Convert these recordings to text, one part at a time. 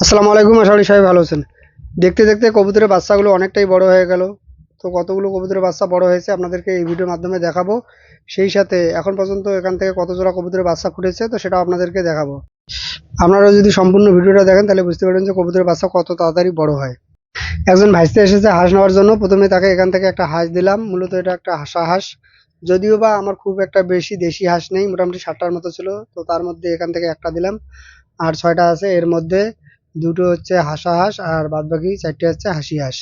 আসসালামু আলাইকুম, আশা করি সবাই ভালো আছেন। দেখতে দেখতে কবুতরের বাচ্চাগুলো অনেকটাই বড় হয়ে গেল। তো কতগুলো কবুতরের বাচ্চা বড় হয়েছে আপনাদেরকে এই ভিডিওর মাধ্যমে দেখাবো। সেই সাথে এখন পর্যন্ত এখান থেকে কত জোড়া কবুতরের বাচ্চা ফুটেছে, তো সেটাও আপনাদেরকে দেখাবো। আপনারা যদি সম্পূর্ণ ভিডিওটা দেখেন, তাহলে বুঝতে পারবেন যে কবুতরের বাচ্চা কত তাড়াতাড়ি বড় হয়। একজন ভাইস্তে এসেছে হাঁস নেওয়ার জন্য। প্রথমে তাকে এখান থেকে একটা হাঁস দিলাম। মূলত এটা একটা হাসা হাঁস। যদিও বা আমার খুব একটা বেশি দেশি হাঁস নেই, মোটামুটি ষাটটার মতো ছিল। তো তার মধ্যে এখান থেকে একটা দিলাম। আর ছয়টা আছে এর মধ্যে। দুটো হচ্ছে হাসা হাঁস আর বাদ বাকি চারটে হচ্ছে হাসি হাঁস।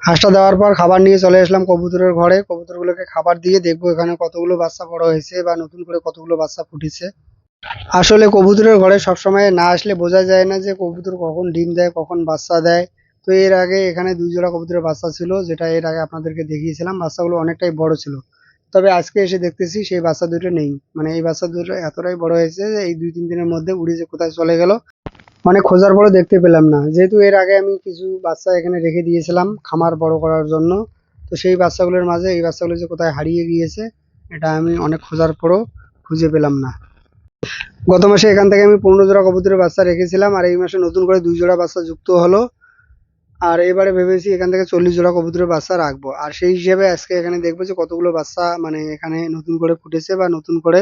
হাঁসটা দেওয়ার পর খাবার নিয়ে চলে আসলাম কবুতরের ঘরে। কবুতরগুলোকে খাবার দিয়ে দেখব এখানে কতগুলো বাচ্চা বড় হয়েছে বা নতুন করে কতগুলো বাচ্চা ফুটেছে। আসলে কবুতরের ঘরে সবসময় না আসলে বোঝা যায় না যে কবুতর কখন ডিম দেয়, কখন বাচ্চা দেয়। তো এর আগে এখানে দুই জোড়া কবুতরের বাচ্চা ছিল, যেটা এর আগে আপনাদেরকে দেখিয়েছিলাম। বাচ্চাগুলো অনেকটাই বড় ছিল। তবে আজকে এসে দেখতেছি সেই বাচ্চা দুটো নেই। মানে এই বাচ্চা দুটো এতটাই বড় হয়েছে যে এই দুই তিন দিনের মধ্যে উড়ে যে কোথায় চলে গেল মানে খোঁজার পরও দেখতে পেলাম না। যেহেতু এর আগে আমি কিছু বাচ্চা এখানে রেখে দিয়েছিলাম খামার বড় করার জন্য। তো সেই বাচ্চাগুলোর মাঝে এই বাচ্চাগুলো যে কোথায় হারিয়ে গিয়েছে, এটা আমি অনেক খোঁজার পরও খুঁজে পেলাম না। গত মাসে এখান থেকে আমি পনেরো জোড়া কবুতরের বাচ্চা রেখেছিলাম আর এই মাসে নতুন করে দুই জোড়া বাচ্চা যুক্ত হলো। আর এবারে ভেবেছি এখান থেকে চল্লিশ জোড়া কবুতরের বাচ্চা রাখব। আর সেই হিসেবে আজকে এখানে দেখব যে কতগুলো বাচ্চা মানে এখানে নতুন করে ফুটেছে বা নতুন করে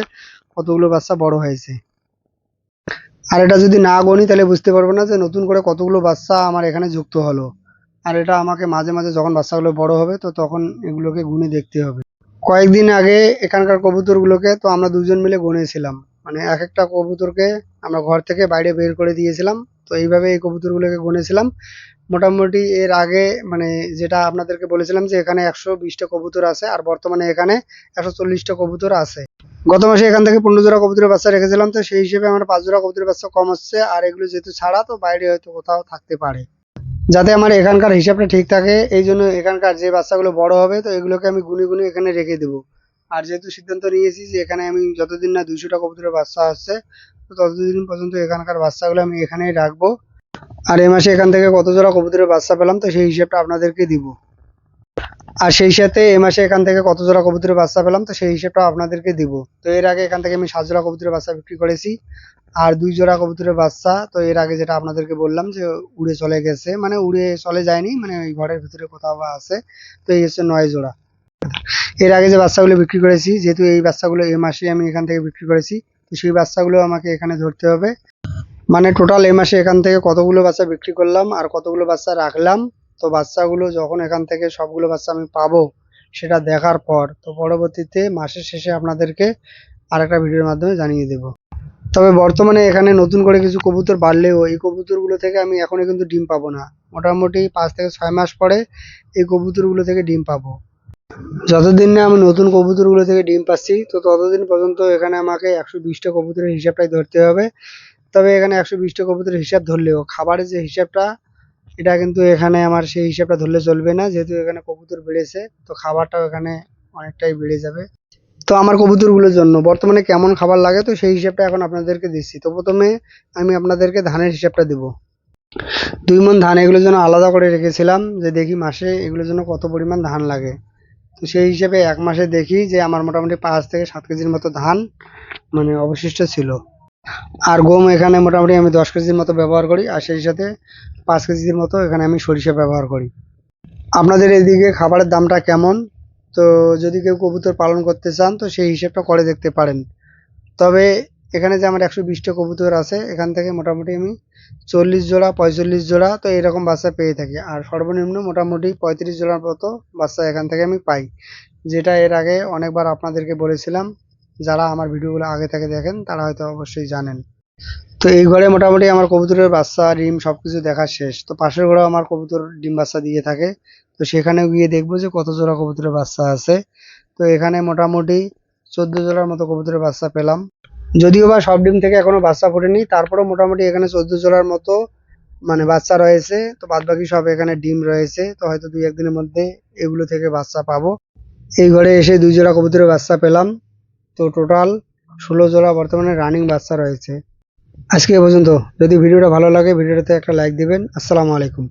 কতগুলো বাচ্চা বড় হয়েছে। আর এটা যদি না গণি তাহলে বুঝতে পারব না যে নতুন করে কতগুলো বাচ্চা আমার এখানে যুক্ত হলো। আর এটা আমাকে মাঝে মাঝে যখন বাচ্চাগুলো বড় হবে, তো তখন এগুলোকে গুনে দেখতে হবে। কয়েকদিন আগে এখানকার কবুতরগুলোকে, তো আমরা দুজন মিলে গুনেছিলাম মানে এক একটা কবুতরকে আমরা ঘর থেকে বাইরে বের করে দিয়েছিলাম। তো এইভাবে এই কবুতরগুলোকে গুনেছিলাম। মোটামুটি এর আগে মানে যেটা আপনাদেরকে বলেছিলাম যে এখানে একশো বিশটা কবুতর আছে আর বর্তমানে এখানে একশো চল্লিশটা কবুতর আছে। গত মাসে এখান থেকে পনেরো জোড়া কবুতরের বাচ্চা রেখেছিলাম। তো সেই হিসেবে আমার পাঁচ জোড়া কবুতরের বাচ্চা কম হচ্ছে আর এগুলো যেহেতু ছাড়া, তো বাইরে হয়তো কোথাও থাকতে পারে। যাতে আমার এখানকার হিসাবটা ঠিক থাকে, এই জন্য এখানকার যে বাচ্চাগুলো বড় হবে, তো এগুলোকে আমি গুনে গুনে এখানে রেখে দেবো। আর যেহেতু সিদ্ধান্ত নিয়েছি যে এখানে আমি যতদিন না দুইশোটা কবুতরের বাচ্চা আসছে, তো ততদিন পর্যন্ত এখানকার বাচ্চাগুলো আমি এখানেই রাখব। আর এই মাসে এখান থেকে কত জোড়া কবুতরের বাচ্চা পেলাম, তো সেই হিসাবটা আপনাদেরকে দিব। আর সেই সাথে এ মাসে এখান থেকে কত জোড়া কবুতরের বাচ্চা পেলাম, তো সেই হিসাবটা আপনাদেরকে দিব। তো এর আগে এখান থেকে আমি সাত জোড়া কবুতরের বাচ্চা বিক্রি করেছি। আর দুই জোড়া কবুতরের বাচ্চা, তো এর আগে যেটা আপনাদেরকে বললাম যে উড়ে চলে গেছে মানে উড়ে চলে যায়নি মানে ওই ঘরের ভিতরে কোথাও আছে, তো এই হচ্ছে নয় জোড়া এর আগে যে বাচ্চাগুলো বিক্রি করেছি, যেহেতু এই বাচ্চাগুলো এই মাসে আমি এখান থেকে বিক্রি করেছি, তো সেই বাচ্চাগুলো আমাকে এখানে ধরতে হবে। মানে টোটাল এই মাসে এখান থেকে কতগুলো বাচ্চা বিক্রি করলাম আর কতগুলো বাচ্চা রাখলাম, তো বাচ্চাগুলো যখন এখান থেকে সবগুলো বাচ্চা আমি পাবো সেটা দেখার পর, তো পরবর্তীতে মাসের শেষে আপনাদেরকে আরেকটা ভিডিওর মাধ্যমে জানিয়ে দেব। তবে বর্তমানে এখানে নতুন করে কিছু কবুতর বাড়লেও এই কবুতরগুলো থেকে আমি এখনও কিন্তু ডিম পাবো না। মোটামুটি পাঁচ থেকে ছয় মাস পরে এই কবুতরগুলো থেকে ডিম পাবো। যতদিন না আমি নতুন কবুতরগুলো থেকে ডিম পাচ্ছি, তো ততদিন পর্যন্ত এখানে আমাকে একশো বিশটা কবুতরের হিসাবটাই ধরতে হবে। তবে এখানে একশো বিশটা কবুতরের হিসাব ধরলেও, খাবারের যে হিসাবটা, এটা কিন্তু এখানে আমার সেই হিসাবটা ধরলে চলবে না। যেহেতু এখানে কবুতর বেড়েছে, তো খাবারটাও এখানে অনেকটাই বেড়ে যাবে। তো আমার কবুতরগুলোর জন্য, বর্তমানে কেমন খাবার লাগে, তো সেই হিসাবটা এখন আপনাদেরকে দিচ্ছি। তো প্রথমে আমি আপনাদেরকে ধানের হিসাবটা দেবো। দুই মন ধান এগুলোর জন্য আলাদা করে রেখেছিলাম, যে দেখি মাসে এগুলোর জন্য কত পরিমাণ ধান লাগে। তো সেই হিসেবে এক মাসে দেখি যে আমার মোটামুটি পাঁচ থেকে সাত কেজির মতো ধান মানে অবশিষ্ট ছিল। আর গম এখানে মোটামুটি আমি দশ কেজির মতো ব্যবহার করি আর সেই সাথে পাঁচ কেজির মতো এখানে আমি সরিষা ব্যবহার করি। আপনাদের এদিকে খাবারের দামটা কেমন? তো যদি কেউ কবুতর পালন করতে চান তো সেই হিসেবটা করে দেখতে পারেন। তবে এখানে যে আমার একশো বিশটা কবুতর আছে, এখান থেকে মোটামুটি আমি চল্লিশ জোড়া পঁয়তাল্লিশ জোড়া তো এরকম বাচ্চা পেয়ে থাকি। আর সর্বনিম্ন মোটামুটি পঁয়ত্রিশ জোড়ার মতো বাচ্চা এখান থেকে আমি পাই। যেটা এর আগে অনেকবার আপনাদেরকে বলেছিলাম, যারা আমার ভিডিওগুলো আগে থেকে দেখেন, তারা হয়তো অবশ্যই জানেন। তো এই ঘরে মোটামুটি আমার কবুতরের বাচ্চা, ডিম সব কিছু দেখা শেষ। তো পাশের ঘরেও আমার কবুতর, ডিম বাচ্চা দিয়ে থাকে। তো সেখানে গিয়ে দেখব যে কত জোড়া কবুতরের বাচ্চা আছে। তো এখানে মোটামুটি চোদ্দ জোড়ার মতো কবুতরের বাচ্চা পেলাম। যদিও বা সব ডিম থেকে এখনও বাচ্চা ফোটেনি, তারপরেও মোটামুটি এখানে চোদ্দ জোড়ার মতো মানে বাচ্চা রয়েছে, তো বাদ বাকি সব এখানে ডিম রয়েছে, তো হয়তো দুই একদিনের মধ্যে এগুলো থেকে বাচ্চা পাবো। এই ঘরে এসে দুই জোড়া কবুতরের বাচ্চা পেলাম, তো টোটাল ষোলো জোড়া বর্তমানে রানিং বাচ্চা রয়েছে। আজকে এ পর্যন্ত, যদি ভিডিওটা ভালো লাগে, ভিডিওটাতে একটা লাইক দিবেন, আসসালামু আলাইকুম।